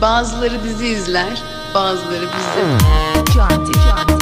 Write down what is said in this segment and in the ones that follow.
Bazıları bizi izler, bazıları bizi. Canti, canti.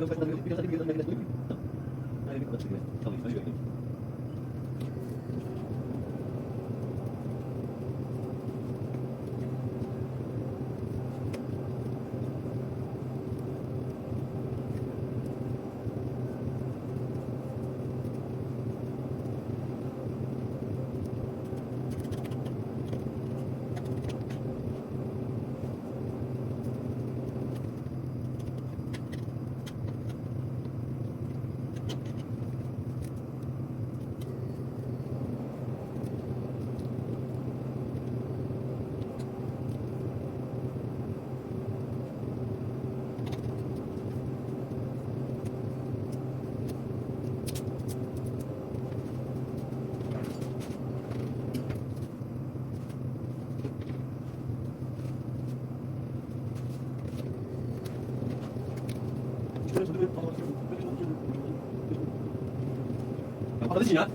Gracias. 从这边跑到这，